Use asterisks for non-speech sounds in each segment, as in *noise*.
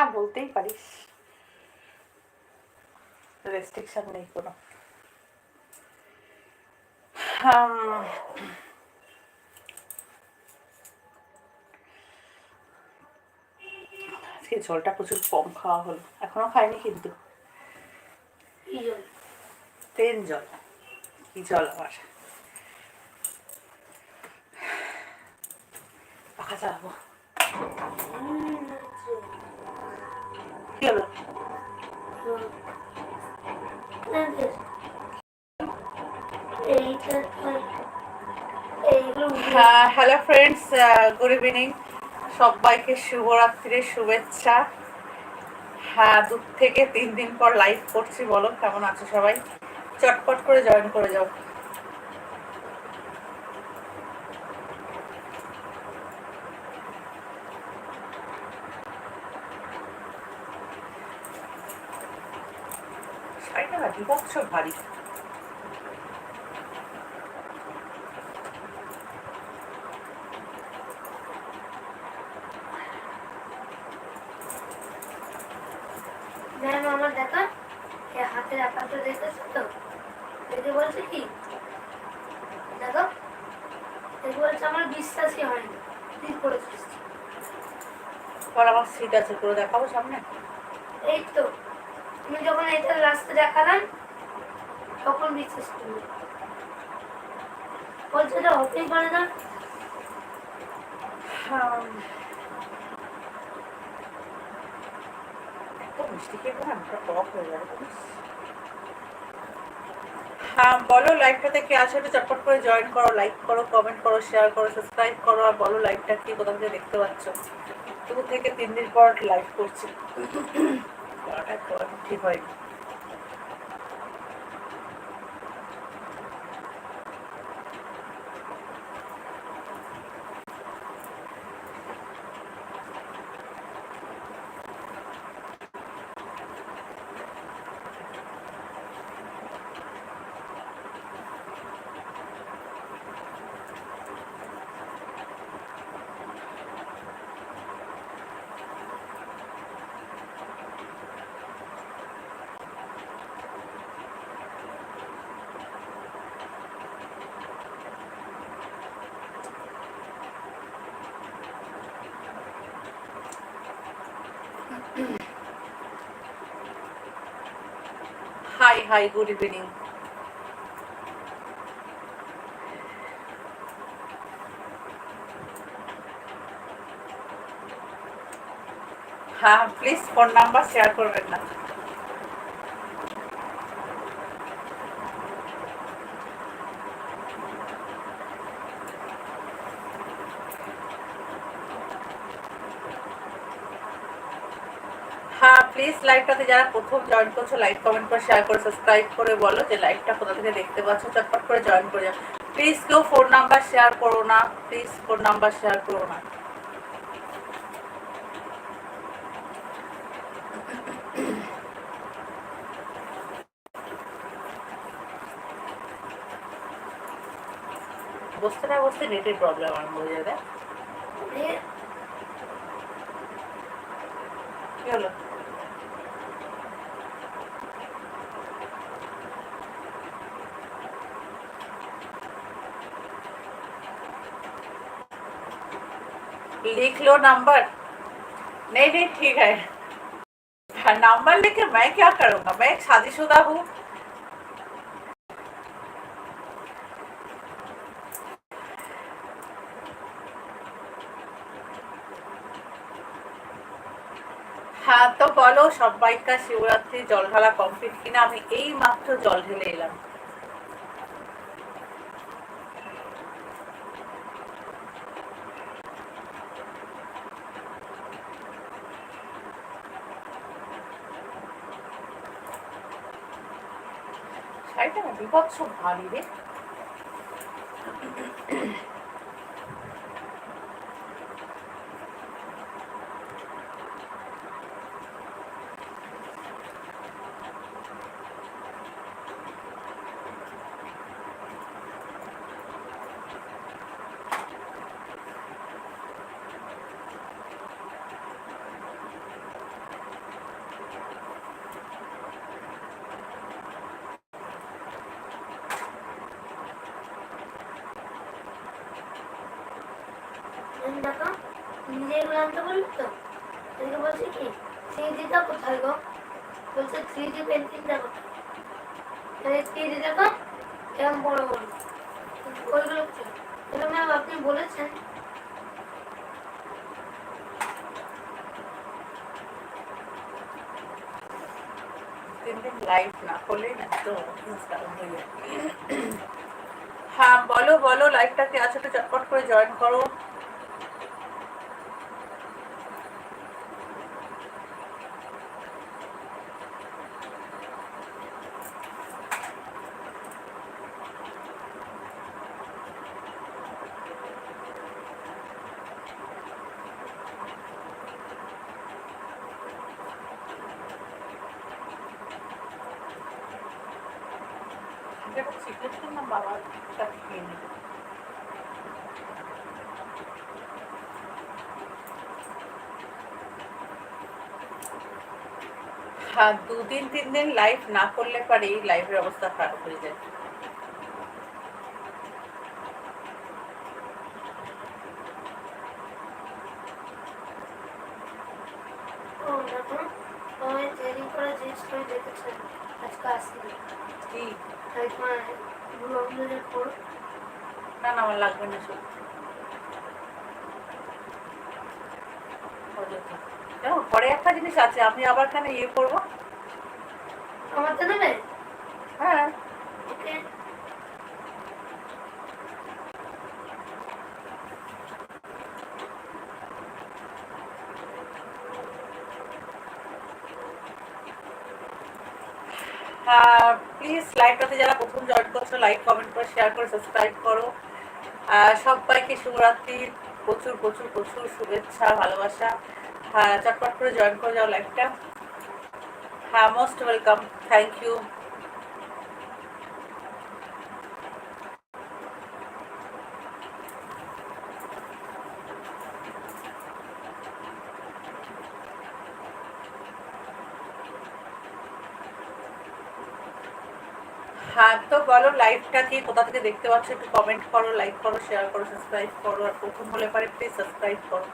হ্যাঁ বলতেই পারিস রেস্ট্রিকশন নেই কোনো। আজকে জলটা প্রচুর কম খাওয়া হলো। এখনও খাইনি কিন্তু। জল? জল। কি জল আবার? পাখা চালাবো। হ্যালো ফ্রেন্ডস গুড ইভিনিং সবাইকে শুভরাত্রির শুভেচ্ছা। হ্যাঁ দু থেকে তিন দিন পর লাইভ করছি, বলো, কেমন আছো সবাই? চটপট করে জয়েন করে যাও শাড়িটা না বিভৎস ভারী। ম্যাম আমার দেখা হাতের আকারটা দেখেছ তো দেখে বলছে কি? দেখো দেখে বলছে আমার বিশ্বাসই হয়নি। তুই করেছিস পর আমার সিট আছে করে দেখাবো সামনে এই তো তুমি যখন এটা রাস্তা দেখালাম তখন বিশ্বাস করলি বলছে এটা হতেই পারে না। হয়ে বলো লাইভটাতে কে আছে একটু চটপট করে জয়েন করো লাইক করো কমেন্ট করো শেয়ার করো সাবস্ক্রাইব করো আর বলো লাইভটা কি, কোথা থেকে দেখতে পাচ্ছ? দু থেকে তিন দিন পর লাইভ করছি। *clears throat* ঠিক হয়নি হাই গুড ইভিনিং। হ্যাঁ প্লিজ ফোন নাম্বার শেয়ার করবেন না হ্যাঁ প্লিজ লাইভটাতে যারা প্রথম জয়েন করছ লাইক কমেন্ট করে শেয়ার করে সাবস্ক্রাইব করে বলো যে লাইভটা কোথা থেকে দেখতে পাচ্ছ, চটপট করে জয়েন করে যাও। প্লিজ কেউ ফোন নাম্বার শেয়ার করো না প্লিজ ফোন নাম্বার শেয়ার করো না। বসতে না বসতে নেটের প্রবলেম আরম্ভ হয়ে যাবে এ, কি হলো लिख लो नंबर नहीं नहीं ठीक है हाँ, नंबर लेके मैं क्या करूँगा मैं एक शादीशुदा हूँ হ্যাঁ তো বলো সবাইকার শিবরাত্রি জল ঢালা কমপ্লিট কিনা আমি এই মাত্র জল ঢেলে এলাম শাড়িটা না বিভৎস ভারী রে। কি থ্রি কোথায় গো? বলছে থ্রি কোথায়? থ্রি দেখো এরকম বড় বড়। ওইগুলো ম্যাম আপনি বলেছেন। লাইভ না তো খারাপ হয়ে বলো বলো লাইভটা কে আছে একটু চটপট করে জয়েন করো। হ্যাঁ দুদিন তিন দিন লাইভ না করলে পারে লাইভের অবস্থা খারাপ হয়ে যায় ও দেখো ওই দেরি করে জিনিস করে দেখেছেন আজকে আসলে কি তোমার ব্লু অমলেটের পর না না আমার লাগবে না সব। দেখো ঘরে একটা জিনিস আছে আমি আবার কেন ইয়ে করব? হ্যাঁ। ওকে। প্লিজ লাইভটাতে যারা প্রথম জয়েন করছ লাইক কমেন্ট করে শেয়ার করে সাবস্ক্রাইব করো। সবাইকে শুভরাত্রির, প্রচুর প্রচুর প্রচুর শুভেচ্ছা, ভালোবাসা। হ্যাঁ চটপট করে জয়েন করে যাও লাইফটা হ্যাঁ মোস্ট ওয়েলকাম থ্যাংক ইউ হ্যাঁ তো বলো লাইভটা কি, কোথা থেকে দেখতে পাচ্ছ? একটু কমেন্ট করো লাইক করো শেয়ার করো সাবস্ক্রাইব করো, আর প্রথম হলে পারে প্লিজ সাবস্ক্রাইব করো।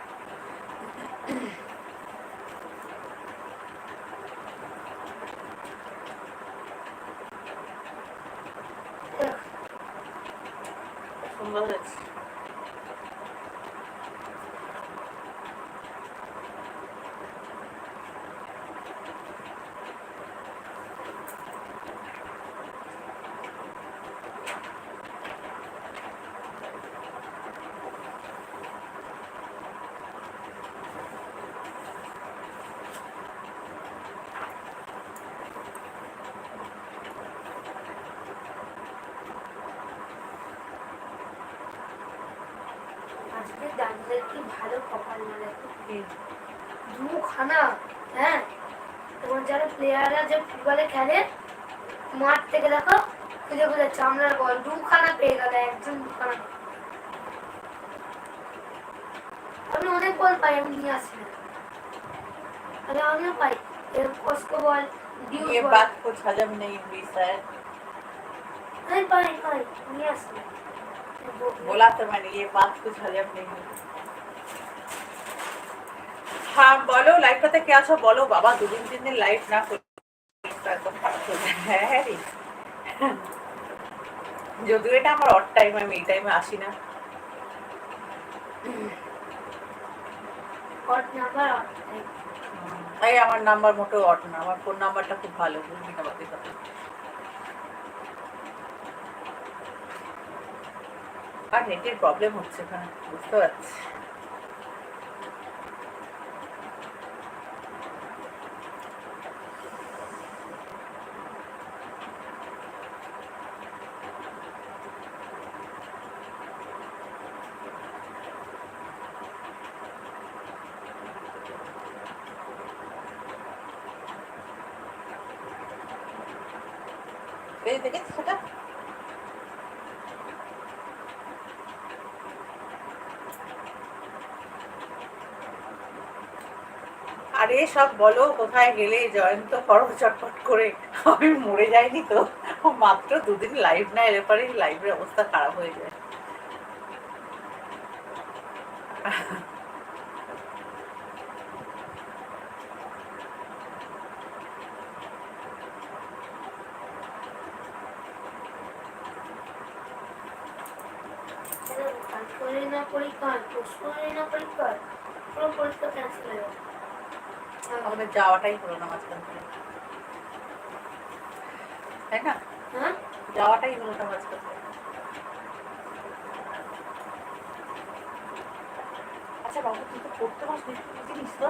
আজকে দাঁড়িয়ে কি ভালো কপাল না দেখো কি? দুখানা হ্যাঁ তোমার যারা প্লেয়াররা যে ফুটবলে খেলে মাঠ থেকে দেখো খুঁজে খুঁজে চামড়ার বল দুখানা পেয়ে গেল একজন দুখানা আমি অনেক বল পাই আমি নিয়ে আসি না তাহলে আমিও পাই এরকম কস্কো বল ডিউস ये বল बात कुछ हजम नहीं हुई सर আমি পাই পাই নিয়ে আসি না बोला तो मैंने ये बात कुछ हजम नहीं हुई হ্যাঁ বলো লাইভটাতে কে আছো বলো বাবা দুদিন তিন দিন লাইভ না করলে একদম খারাপ হয়ে যায় হ্যাঁ হ্যাঁ রে যদিও এটা আমার অড টাইম আমি এই টাইমে আসি না হট নাম্বার তাই আমার নাম্বার মোটেও অড না আমার ফোন নাম্বারটা খুব ভালো বুঝলি না আর নেটের প্রবলেম হচ্ছে এখানে বুঝতে পারছি। এই দেখেছিস সেটা আরে সব বলো, কোথায় গেলে জয়ন্ত করো চটপট করে? আমি মরে যাইনি তো। মাত্র দুদিন লাইভ না, এরপরে পরে লাইভের অবস্থা খারাপ হয়ে যায়। পরীক্ষা না পরীক্ষা, পুরো পরীক্ষা ক্যান্সেল হয়ে আমাদের যাওয়াটাই হলো না মাঝখান থেকে। তাই না? হ্যাঁ? যাওয়াটাই হলো না মাঝখান থেকে। আচ্ছা বাবু তুই তো পড়তে পারছিস জিনিস তো।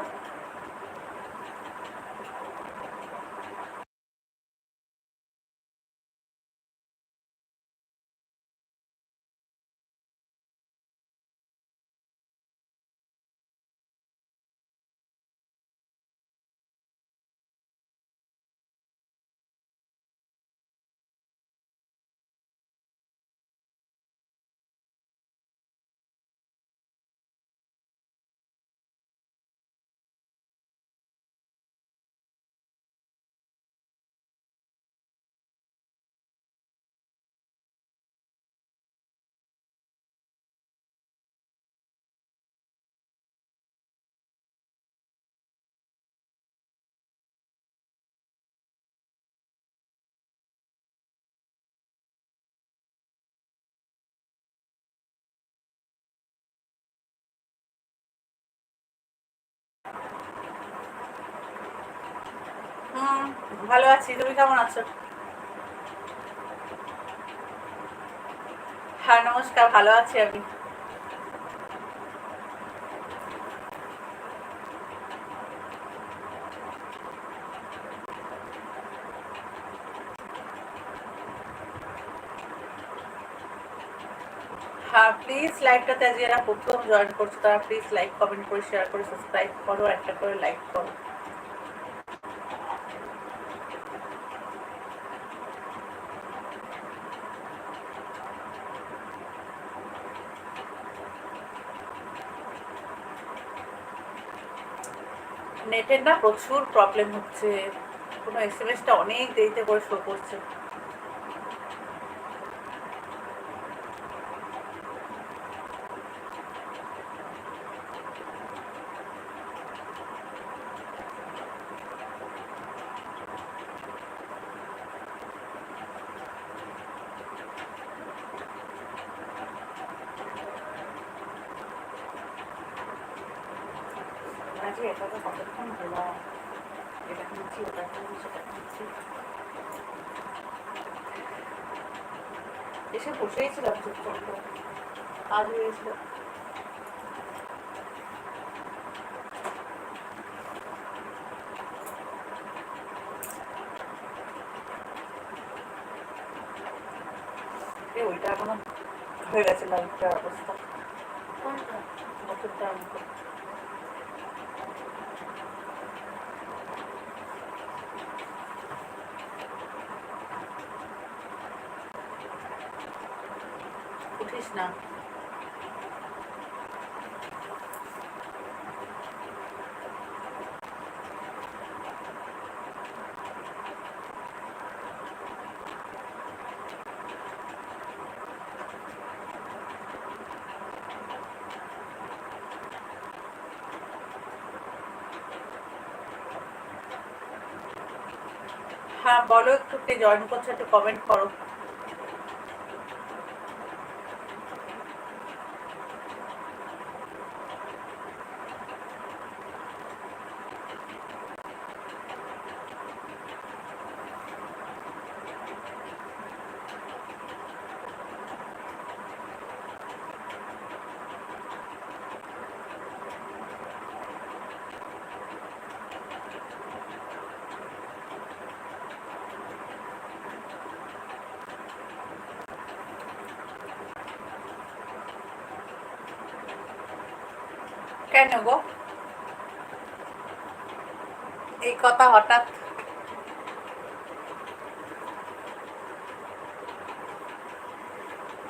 ভালো আছি, তুমি কেমন আছো? হ্যাঁ নমস্কার, ভালো আছি আমি। হ্যাঁ প্লিজ লাইভটাতে আজ যারা প্রথম জয়েন করছ, তারা প্লিজ লাইক কমেন্ট করে শেয়ার করে সাবস্ক্রাইব করো, একটা করে লাইক করো। নেটের না প্রচুর প্রবলেম হচ্ছে। কোনো এস এম এসটা অনেক দেরিতে করে শো করছে। এটা তো কতক্ষণ হলো এটা কিনছি ওটা কিনছি সেটা কিনছি এসে বসেই ছিলাম চুপচাপ কাজ হয়েছিল ওইটা এখনও হয়ে গেছে লাইফটার অবস্থা কোনটা বছরটা আমি উঠিস না হ্যাঁ বলো একটু কে জয়েন করছ একটু কমেন্ট করো। কেন গো? এই কথা হঠাৎ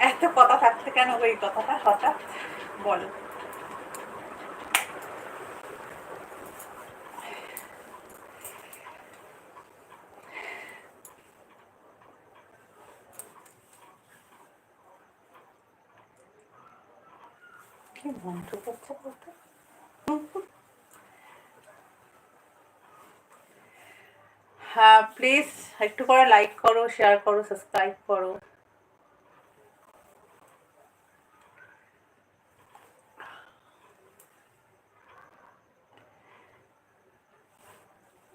এত কথা থাকতে কেন গো এই কথাটা? হঠাৎ বলো। কি মন্ত্র করছে বলতে? হ্যাঁ প্লিজ একটু করে লাইক করো শেয়ার করো সাবস্ক্রাইব করো।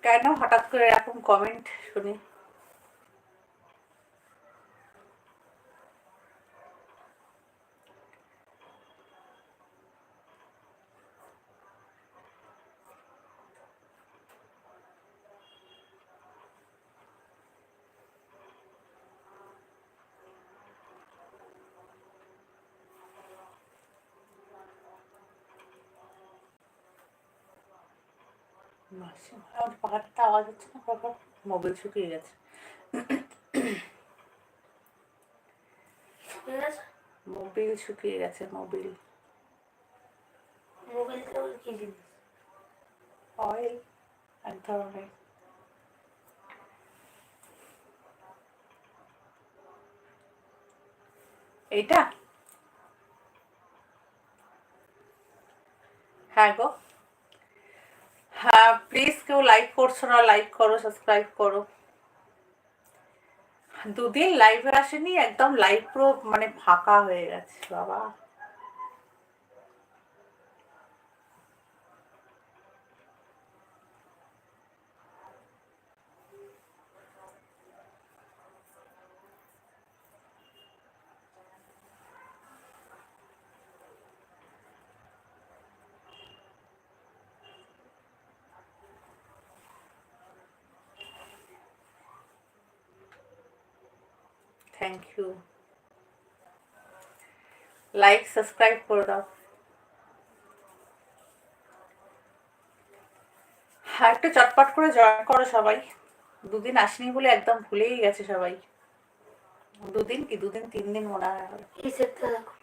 কেন? হঠাৎ করে এরকম কমেন্ট শুনি। আমার পাহাড়টা আওয়াজ হচ্ছে না বাবা মোবাইল শুকিয়ে গেছে। মোবিল শুকিয়ে গেছে মোবিল ওর কি জিনিস? অয়েল এক ধরনের এইটা? হ্যাঁ গো। হ্যাঁ প্লিজ কেউ লাইক করছ না লাইক করো সাবস্ক্রাইব করো। দুদিন লাইভে আসেনি, একদম লাইভ পুরো মানে ফাঁকা হয়ে গেছে, বাবা থ্যাংক ইউ লাইক সাবস্ক্রাইব করে দাও। হ্যাঁ একটু চটপট করে জয়েন করো সবাই। দুদিন আসেনি বলে একদম ভুলেই গেছে সবাই। দুদিন কি? দুদিন, তিন দিন মনে হয়। এই সেটটা দেখো।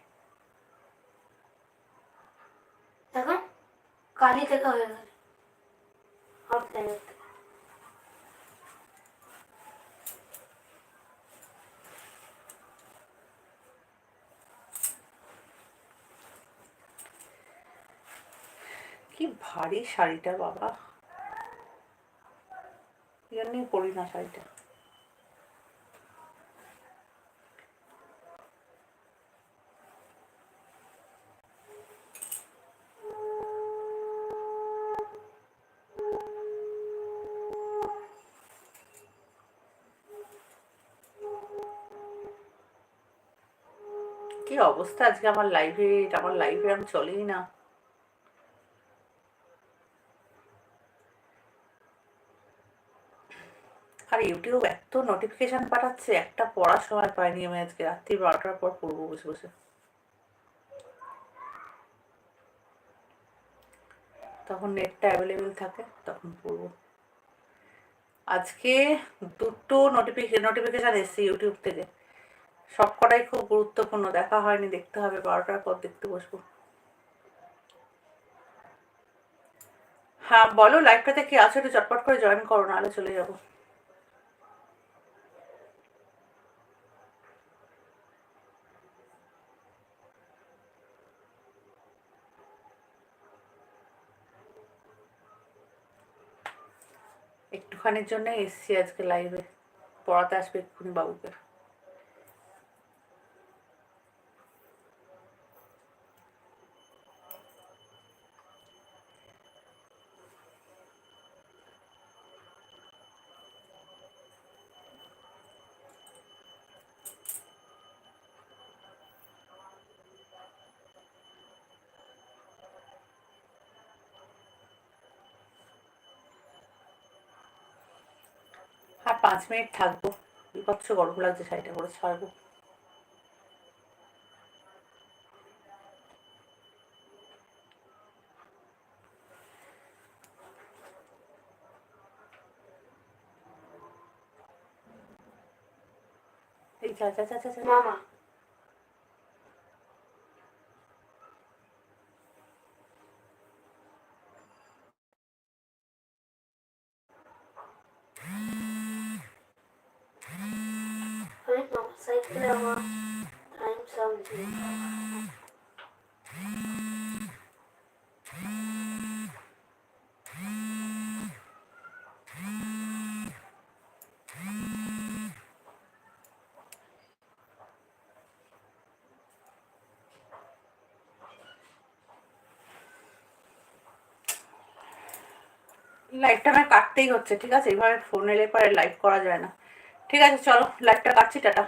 দেখো? কালি থেকে হয়ে গেছে। কি ভারী শাড়িটা, বাবা। জন্যই পরি না শাড়িটা। কি অবস্থা আজকে আমার লাইভে আমার লাইভে আমি চলেই না। আর ইউটিউব এত নোটিফিকেশন পাঠাচ্ছে, একটা পড়ার সময় পাইনি আমি আজকে। রাত্রি বারোটার পর পড়ব বসে বসে। তখন নেটটা অ্যাভেলেবেল থাকে, তখন পড়ব। আজকে দুটো নোটিফিকেশন নোটিফিকেশান এসছে ইউটিউব থেকে। সব কটাই খুব গুরুত্বপূর্ণ, দেখা হয়নি, দেখতে হবে, বারোটার পর দেখতে বসবো। হ্যাঁ বলো লাইভটাতে কি আছো একটু চটপট করে জয়েন করো, নাহলে চলে যাব। একটুখানির জন্য এসছি আজকে লাইভে পড়াতে আসবে এক্ষুনি বাবুকে। পাঁচ মিনিট থাকব। বিপক্ষ গরম লাগছে শাড়িটা করে ছাড়বো। এই চা। মামা। সাইকেলে আমার টাইম লাইভটা আমার কাটতেই হচ্ছে, ঠিক আছে? এইভাবে ফোন এলে পরে লাইভ করা যায় না। ঠিক আছে, চলো লাইভটা কাটছি, টাটা।